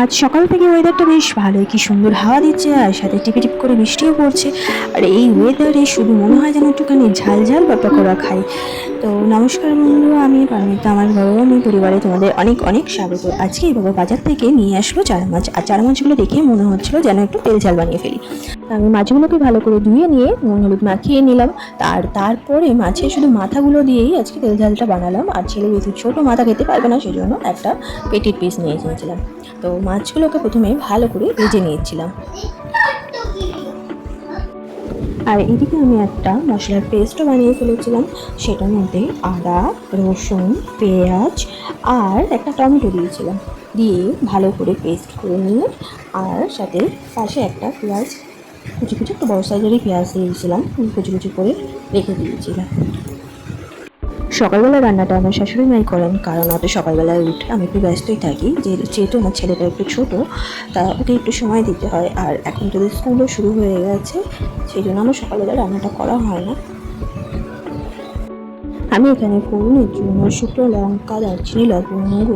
আজ সকাল থেকে ওয়েদারটা বেশ ভালোই। কি সুন্দর হাওয়া দিচ্ছে আর সাথে টিপি টিপ করে বৃষ্টিও পড়ছে। আর এই ওয়েদারে শুধু মনে হয় যেন একটুখানি ঝাল ঝাল বা পকোড়া খাই। তো নমস্কার বন্ধুরা আমি পারমিতা আমার বড় আমি পরিবারে তোমাদের অনেক অনেক স্বাগত। আজকে এই বাবা বাজার থেকে নিয়ে আসলো চারা মাছ আর চারা মাছগুলো দেখে মনে হচ্ছিল যেন একটু তেল ঝাল বানিয়ে ফেলি। আমি মাছগুলোকে ভালো করে ধুয়ে নিয়ে নুন, হলুদ মাখিয়ে নিলাম। তার, তারপরে মাছের শুধু মাথাগুলো দিয়েই আজকে তেল ঝালটা বানালাম। আর ছেলে যেহেতু ছোটো, মাথা খেতে পারবে না, সেজন্য একটা পেটির পিস নিয়ে নিয়েছিলাম। তো মাছগুলোকে প্রথমে ভালো করে ভেজে নিয়েছিলাম। আর এদিকে আমি একটা মশলার পেস্টও বানিয়ে ফেলেছিলাম। সেটার মধ্যে আদা, রসুন, পেঁয়াজ আর একটা টমেটো দিয়েছিলাম। দিয়ে ভালো করে পেস্ট করে নিয়ে আর সাথে পাশে একটা পেঁয়াজ, কুচি কুচি একটা বড় সাইজেরই পেঁয়াজ দিয়েছিলাম। কুচি কুচি করে রেখে দিয়েছিলাম। সকালবেলা রান্নাটা আমার শাশুড়ি মাই করেন, কারণ অত সকালবেলায় উঠে আমি একটু ব্যস্তই থাকি। যেহেতু আমার ছেলেটা একটু ছোটো, তা ওকে একটু সময় দিতে হয়। আর এখন যদি স্কুলও শুরু হয়ে গেছে, সেই জন্য আমার সকালবেলা রান্নাটা করা হয় না। আমি এখানে ফোড়নের জন্য শুকনো লঙ্কা, দারচিনি, লবঙ্গ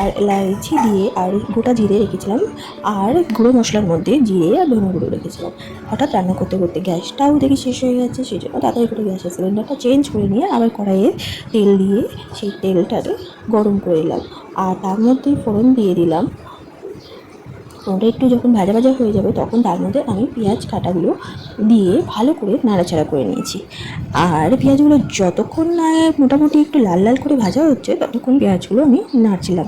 আর এলাইচি দিয়ে আর গোটা জিরে রেখেছিলাম আর গুঁড়ো মশলার মধ্যে জিরে আর ধনে গুঁড়ো রেখেছিলাম। হঠাৎ রান্না করতে করতে গ্যাসটাও দেখি শেষ হয়ে গেছে সেই জন্য তাড়াতাড়ি করে গ্যাসের সিলিন্ডারটা চেঞ্জ করে নিয়ে আবার কড়াইয়ে তেল দিয়ে সেই তেলটাকে গরম করে নিলাম আর তার মধ্যে ফোড়ন দিয়ে দিলাম। ওটা একটু যখন ভাজা ভাজা হয়ে যাবে তখন তার মধ্যে আমি পেঁয়াজ কাটাগুলো দিয়ে ভালো করে নাড়াচাড়া করে নিয়েছি। আর পেঁয়াজগুলো যতক্ষণ না মোটামুটি একটু লাল লাল করে ভাজা হচ্ছে, ততক্ষণ পেঁয়াজগুলো আমি নাড়ছিলাম।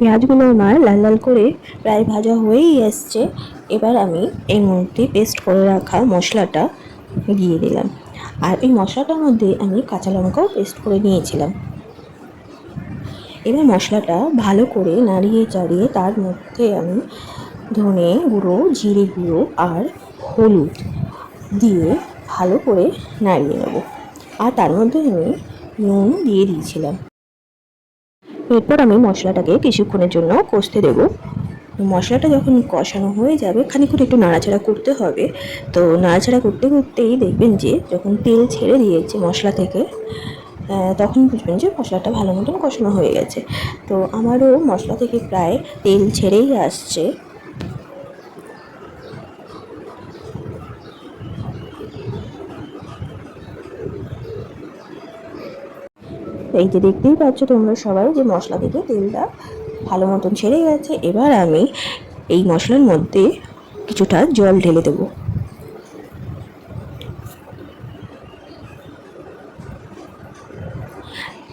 পেঁয়াজগুলো আমার লাল লাল করে প্রায় ভাজা হয়েই এসছে। এবার আমি এর মধ্যে পেস্ট করে রাখা মশলাটা দিয়ে দিলাম। আর এই মশলাটার মধ্যে আমি কাঁচা লঙ্কাও পেস্ট করে নিয়েছিলাম। এবার মশলাটা ভালো করে নাড়িয়ে চাড়িয়ে তার মধ্যে আমি ধনে গুঁড়ো, জিরে গুঁড়ো আর হলুদ দিয়ে ভালো করে নাড়িয়ে নেব। আর তার মধ্যে আমি নুন দিয়ে দিয়েছিলাম। এরপর আমি মশলাটাকে কিছুক্ষণের জন্য কষতে দেবো। মশলাটা যখন কষানো হয়ে যাবে, খানিকক্ষণ একটু নাড়াচাড়া করতে হবে। তো নাড়াচাড়া করতে করতেই দেখবেন যে, যখন তেল ছেড়ে দিয়েছে মশলা থেকে তখন বুঝবেন যে মশলাটা ভালো মতন কষানো হয়ে গেছে। তো আমারও মশলা থেকে প্রায় তেল ছেড়েই আসছে। এই যে দেখতেই পাচ্ছ তোমরা সবাই যে মশলা থেকে তেলটা ভালো মতন ছেড়ে গেছে, এবার আমি এই মশলার মধ্যে কিছুটা জল ঢেলে দেবো।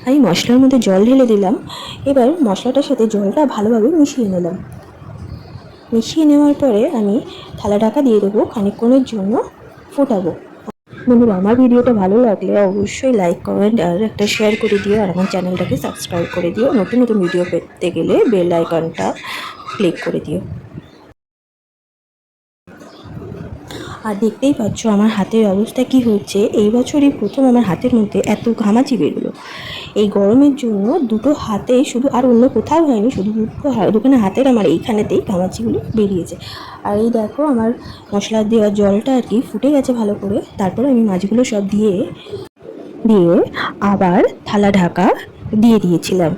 আমি মশলার মধ্যে জল ঢেলে দিলাম, এবার মশলাটার সাথে জলটা ভালোভাবে মিশিয়ে নিলাম। মিশিয়ে নেওয়ার পরে আমি থালা ঢাকা দিয়ে দেবো, খানিকক্ষণের জন্য ফোটাবো। বন্ধুরা, আমার ভিডিওটা ভালো লাগলে অবশ্যই লাইক কমেন্ট আর একটা শেয়ার করে দিও আর আমার চ্যানেলটাকে সাবস্ক্রাইব করে দিও। নতুন নতুন ভিডিও পেতে গেলে বেল আইকনটা ক্লিক করে দিও। আর দেখতেই পাচ্ছ আমার হাতের অবস্থা কি হচ্ছে এই বছরই প্রথম আমার হাতের মধ্যে এত ঘামাচি বেরোলো। এই গরমের জন্য দুটো হাতে শুধু আর অন্য কোথাও হয়নি, শুধু দুটো দুখানে হাতের আমার এইখানেতেই কামাচিগুলো বেরিয়েছে। আর এই দেখো আমার মশলা দেওয়া জলটা আর কি ফুটে গেছে ভালো করে। তারপর আমি মাছগুলো সব দিয়ে দিয়ে আবার থালা ঢাকা দিয়ে দিয়েছিলাম।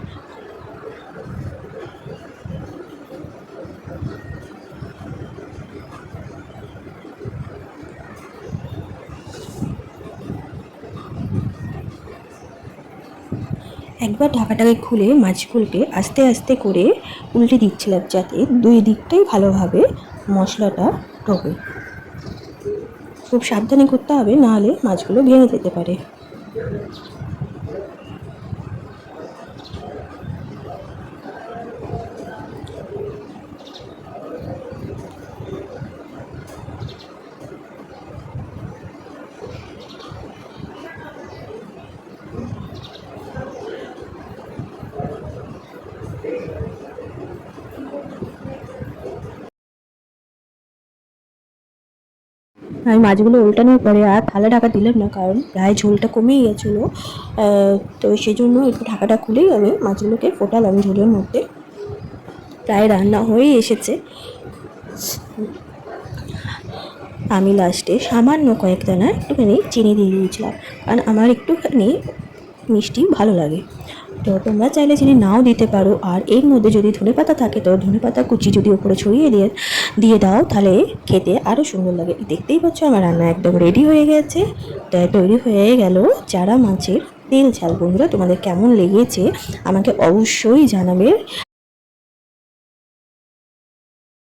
একবার ঢাকাটাকে খুলে মাছগুলোকে আস্তে আস্তে করে উল্টে দিচ্ছিলাম যাতে দুই দিকটাই ভালোভাবে মশলাটা ঢোকে। খুব সাবধানে করতে হবে নাহলে মাছগুলো ভেঙে যেতে পারে। আমি মাছগুলো উল্টানোর পরে আর থালা ঢাকা দিলাম না, কারণ প্রায় ঝোলটা কমেই গেছিল। তো সেই জন্য একটু ঢাকাটা খুলেই আমি মাছগুলোকে ফোটালাম ঝোলের মধ্যে। প্রায় রান্না হয়েই এসেছে। আমি লাস্টে সামান্য কয়েক দানা একটুখানি চিনি দিয়ে দিয়েছিলাম, কারণ আমার একটুখানি মিষ্টি ভালো লাগে। তো তোমরা চাইলে চিনি নাও দিতে পারো। আর এর মধ্যে যদি ধনে পাতা থাকে, তো ধনে পাতা কুচি যদি ওপরে ছড়িয়ে দিয়ে দিয়ে দাও, তাহলে খেতে আরও সুন্দর লাগে। দেখতেই পাচ্ছ আমার রান্না একদম রেডি হয়ে গেছে। তৈরি হয়ে গেল চারা মাছের তেল ঝাল। বন্ধুরা, তোমাদের কেমন লেগেছে আমাকে অবশ্যই জানাবে।